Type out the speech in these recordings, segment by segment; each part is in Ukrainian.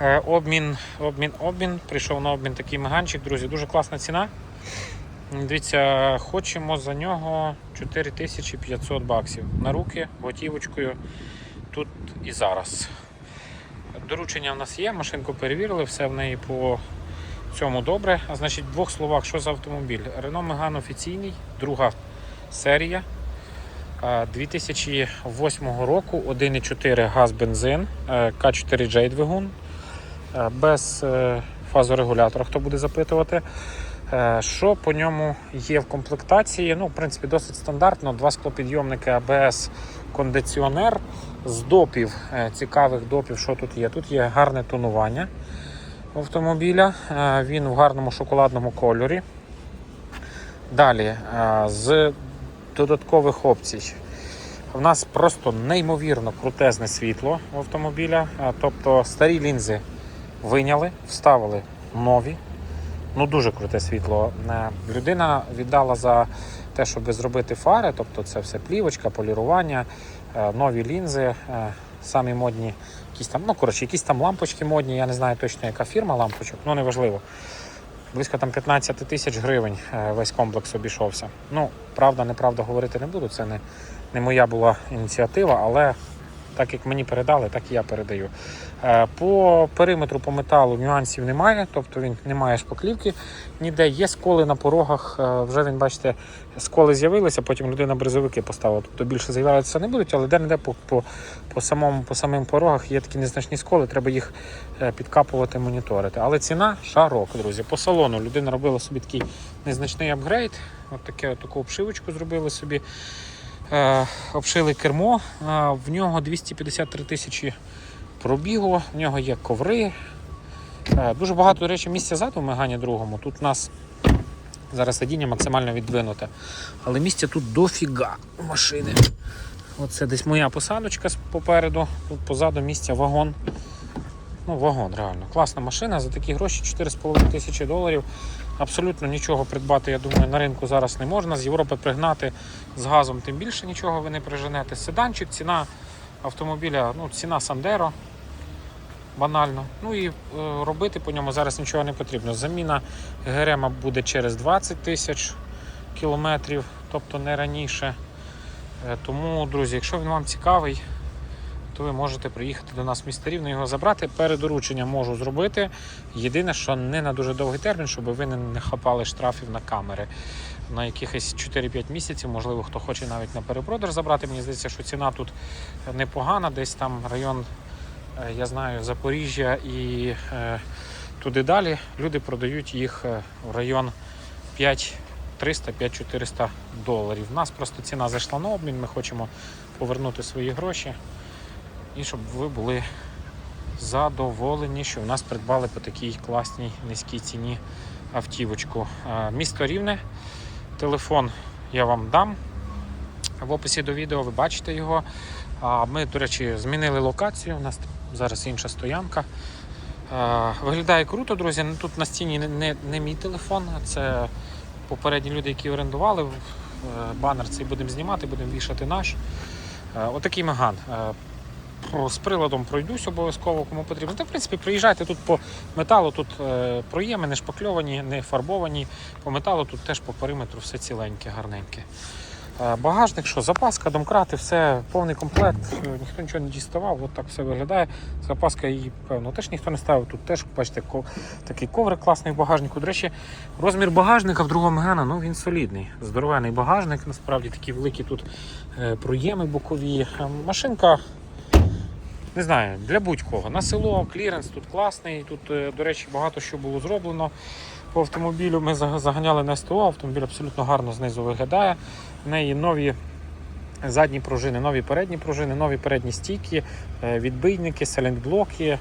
Е, Обмін, обмін, обмін. Прийшов на обмін такий меганчик, друзі. Дуже класна ціна. Дивіться, хочемо за нього 4500 баксів. На руки, готівочкою тут і зараз. Доручення в нас є, машинку перевірили, все в неї по цьому добре. А значить, в двох словах, що за автомобіль? Renault Megane офіційний, друга серія. Е, 2008 року 1,4 газ бензин, е, К4J двигун, е, без е, фазорегулятора, хто буде запитувати. Е, Що по ньому є в комплектації? Ну, в принципі, досить стандартно. Два склопідйомники ABS кондиціонер з допів, е, цікавих допів, що тут є. Тут є гарне тонування автомобіля. Е, Він в гарному шоколадному кольорі. Далі, е, з додаткових опцій. У нас просто неймовірно крутезне світло в автомобіля. Е, Тобто старі лінзи виняли, вставили нові. Ну дуже круте світло. Е, Людина віддала за те, щоб зробити фари, тобто це все плівочка, полірування, е, нові лінзи, е, самі модні, якісь там, ну коротше, якісь там лампочки модні, я не знаю точно, яка фірма лампочок, ну неважливо. Близько там 15 тисяч гривень весь комплекс обійшовся. Ну, правда, неправда говорити не буду. Це не, не моя була ініціатива, але так як мені передали, так і я передаю. Е, По периметру, по металу нюансів немає, тобто він не має шпаклівки ніде. Є сколи на порогах. е, Вже він, бачите, сколи з'явилися, потім людина бризовики поставила. Тобто більше з'являтися не будуть, але де-не-де по, по, по, самому, по самим порогах є такі незначні сколи, треба їх е, підкапувати, моніторити. Але ціна шарок, друзі. По салону людина робила собі такий незначний апгрейд. От таке, таку обшивочку зробили собі. Е, обшили кермо. Е, в нього 253 тисячі пробігу, в нього є коври. Е, дуже багато, до речі, місця ззаду в Мегані другому. Тут у нас зараз сидіння максимально віддвинуте. Але місця тут дофіга машини. Оце десь моя посадочка попереду, тут позаду місця вагон. Ну, вагон, реально. Класна машина за такі гроші 4,5 тисячі доларів. Абсолютно нічого придбати, я думаю, на ринку зараз не можна. З Європи пригнати з газом, тим більше нічого ви не приженете. Седанчик, ціна автомобіля, ну, ціна Сандеро. Банально. Ну і е, робити по ньому зараз нічого не потрібно. Заміна ГРМ буде через 20 тисяч кілометрів, тобто не раніше. Е, Тому, друзі, якщо він вам цікавий, то ви можете приїхати до нас в місто Рівно його забрати. Передоручення можу зробити. Єдине, що не на дуже довгий термін, щоб ви не, хапали штрафів на камери. На якихось 4-5 місяців, можливо, хто хоче навіть на перепродаж забрати. Мені здається, що ціна тут непогана, десь там район, е, я знаю, Запоріжжя і е, туди далі. Люди продають їх е, в район 5300-5400 доларів. У нас просто ціна зайшла на обмін, ми хочемо повернути свої гроші і щоб ви були задоволені, що в нас придбали по такій класній низькій ціні автівочку. Е, Місто Рівне, телефон я вам дам. В описі до відео ви бачите його. Ми, до речі, змінили локацію. У нас зараз інша стоянка. Е, Виглядає круто, друзі. Ну, Тут на стіні не, не, мій телефон, це попередні люди, які орендували. Е, Банер цей будемо знімати, будемо вішати наш. Е, Отакий меган. З приладом пройдусь обов'язково, кому потрібно. Та, в принципі, приїжджайте тут по металу, тут е, проєми не шпакльовані, не фарбовані. По металу тут теж по периметру все ціленьке, гарненьке. Е, Багажник, що, запаска, домкрати, все, повний комплект, е, ніхто нічого не діставав, от так все виглядає. Запаска її, певно, теж ніхто не ставив. Тут теж, бачите, ко- такий коврик класний в багажнику. До речі, розмір багажника в другому Гена, ну він солідний. Здоровений багажник, насправді такі великі тут е, проєми бокові. Е, Машинка не знаю, для будь-кого. На село, кліренс тут класний. Тут, е, до речі, багато що було зроблено по автомобілю. Ми заганяли на СТО, автомобіль абсолютно гарно знизу виглядає. В неї нові задні пружини, нові передні пружини, нові передні стійки, е, відбийники, сайлентблоки. е,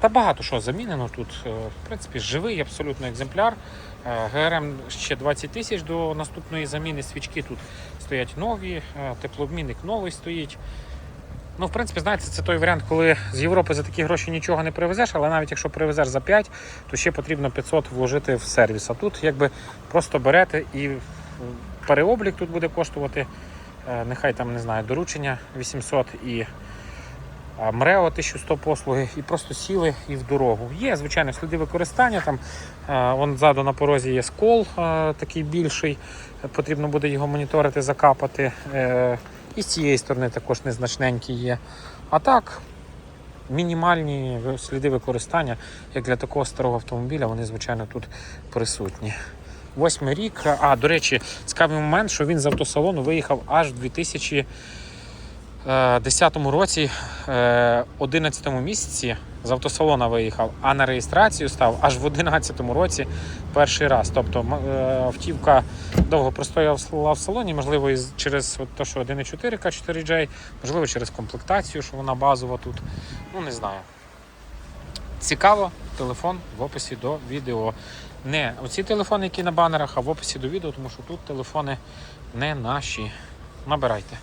Та багато що замінено тут. В принципі, живий абсолютно екземпляр. ГРМ ще 20 тисяч до наступної заміни. Свічки тут стоять нові, теплообмінник новий стоїть. Ну, в принципі, знаєте, це той варіант, коли з Європи за такі гроші нічого не привезеш, але навіть якщо привезеш за 5, то ще потрібно 500 вложити в сервіс. А тут якби просто берете і переоблік тут буде коштувати, е, нехай там не знаю, доручення 800 і МРЕО 1100 послуги і просто сіли і в дорогу. Є, звичайно, сліди використання. Там е, вон ззаду на порозі є скол е, такий більший. Потрібно буде його моніторити, закапати. І з цієї сторони також незначненькі є. А так, мінімальні сліди використання, як для такого старого автомобіля, вони, звичайно, тут присутні. Восьмий рік. А, до речі, цікавий момент, що він з автосалону виїхав аж в 2010 році, е, 11 місяці з автосалона виїхав, а на реєстрацію став аж в 11 році перший раз. Тобто е, автівка довго простояла в салоні, можливо, через те, що 1.4 К4J, можливо, через комплектацію, що вона базова тут. Ну, не знаю. Цікаво, телефон в описі до відео. Не оці телефони, які на банерах, а в описі до відео, тому що тут телефони не наші. Набирайте.